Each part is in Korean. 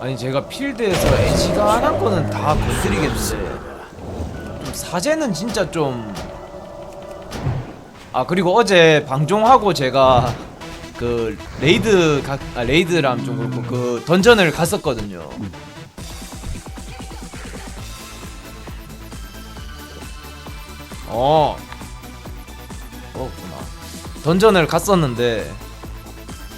아니 제가 필드에서 애지간한 거는 다 건드리겠는데 좀 사제는 진짜 좀 아 그리고 어제 방종하고 제가 그 레이드 가, 아, 레이드람 좀 그렇고 그 던전을 갔었거든요. 어. 그렇구나. 던전을 갔었는데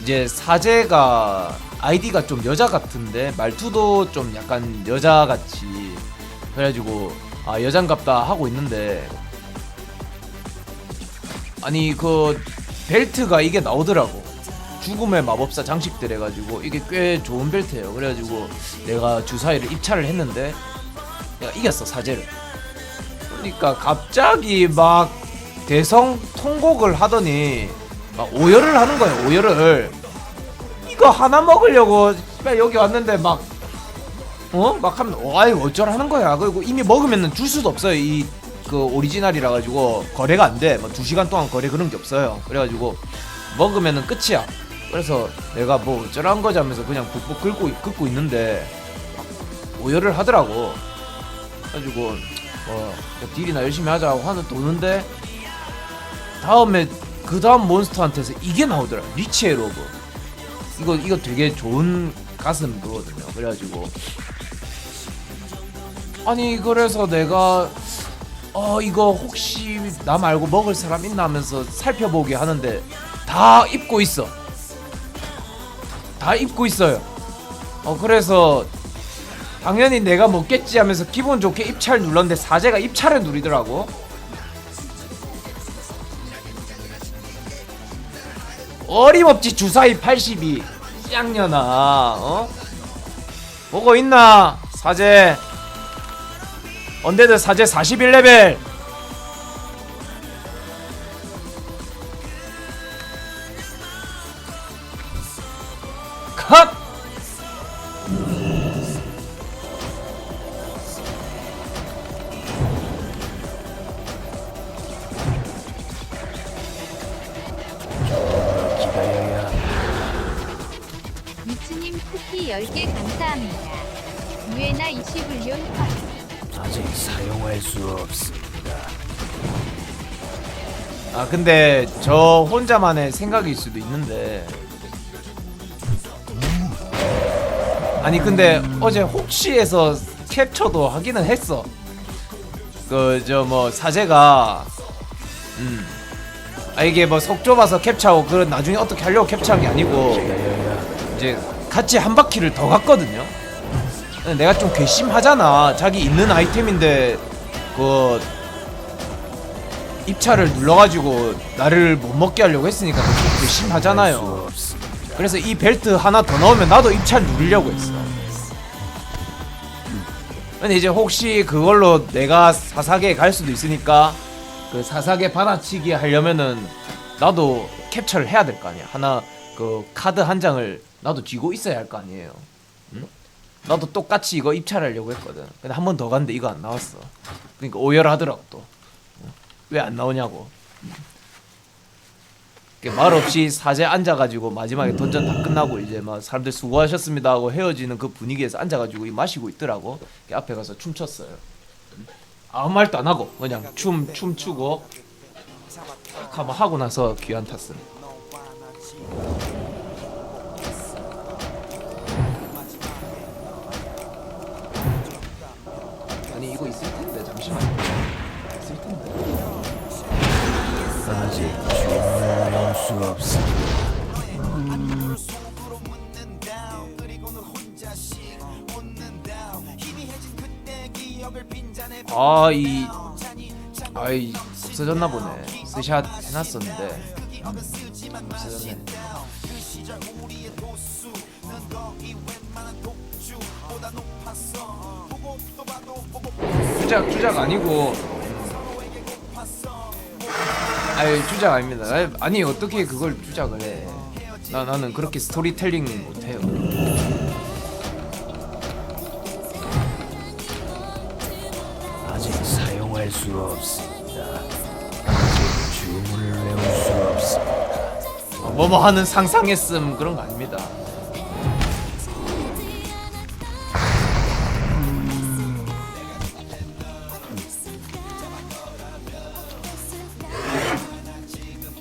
이제 사제가 아이디가 좀 여자 같은데 말투도 좀 약간 여자 같이 그래가지고 아 여잔갑다 하고 있는데 아니 그 벨트가 이게 나오더라고. 죽음의 마법사 장식들 해가지고 이게 꽤 좋은 벨트예요. 그래가지고 내가 주사위를 입찰을 했는데 내가 이겼어 사제를. 그러니까 갑자기 막 대성 통곡을 하더니 막 오열을 하는 거야 오열을. 이거 하나 먹으려고 여기 왔는데 막 어? 막 하면 아이 어쩌라는 거야. 그리고 이미 먹으면은 줄 수도 없어요. 이 그 오리지널이라 가지고 거래가 안돼뭐 2시간 동안 거래 그런 게 없어요. 그래가지고 먹으면은 끝이야. 그래서 내가 뭐 어쩌라는 거지 하면서 그냥 북북 긁고, 긁고 있는데 오열을 하더라고. 그래가지고 뭐 딜이나 열심히 하자고 하는 도는데 다음에 그 다음 몬스터한테서 이게 나오더라. 리치의 로브 이거 이거 되게 좋은 가슴 그거든요. 그래가지고. 아니 그래서 내가 어 이거 혹시 나 말고 먹을 사람 있나 하면서 살펴보게 하는데 다 입고 있어. 다 입고 있어요. 어 그래서 당연히 내가 먹겠지 하면서 기분 좋게 입찰 눌렀는데 사제가 입찰을 누리더라고 어림없지 주사위 82 쌍년아 어? 보고 있나 사제 언데드 사제 41레벨 컷! 10개 감사합니다. 유에나 20불륜 컷. 아직 사용할 수 없습니다. 아 근데 저 혼자만의 생각일 수도 있는데 아니 근데 어제 혹시해서 캡처도 하기는 했어. 그 저 뭐 사제가 음. 아 이게 뭐 속 좁아서 캡처하고 그 나중에 어떻게 하려고 캡처한 게 아니고 이제 같이 한 바퀴를 더 갔거든요. 내가 좀 괘씸하잖아. 자기 있는 아이템인데 그 입찰을 눌러가지고 나를 못 먹게 하려고 했으니까 좀 괘씸하잖아요. 그래서 이 벨트 하나 더 넣으면 나도 입찰 누리려고 했어. 근데 이제 혹시 그걸로 내가 사사계 갈 수도 있으니까 그 사사계 받아치기 하려면은 나도 캡처를 해야 될 거 아니야. 하나 그 카드 한 장을 나도 쥐고 있어야 할 거 아니에요. 응? 나도 똑같이 이거 입찰하려고 했거든. 근데 한 번 더 갔는데 이거 안 나왔어. 그러니까 오열하더라고 또. 왜 안 나오냐고. 말 없이 사제 앉아가지고 마지막에 던전 다 끝나고 이제 막 사람들 수고하셨습니다 하고 헤어지는 그 분위기에서 앉아가지고 이 마시고 있더라고. 그 앞에 가서 춤췄어요. 아무 말도 안 하고 그냥 춤 춤추고 탁 한번 하고 나서 탔음. 아 아직 주문할 수 없습니다. 아, 이 아이 없어졌나 보네. 스샷 해놨었는데 음, 없어졌네. 주작 주작 아니고. 아니 주작 아닙니다. 아니, 어떻게 그걸 주작을 해? 나, 나는 그렇게 스토리텔링 못해요. 아직 사용할 수 없습니다. 아직 주문을 외울 수 없습니다. 뭐뭐 하는 상상했음 그런 거 아닙니다.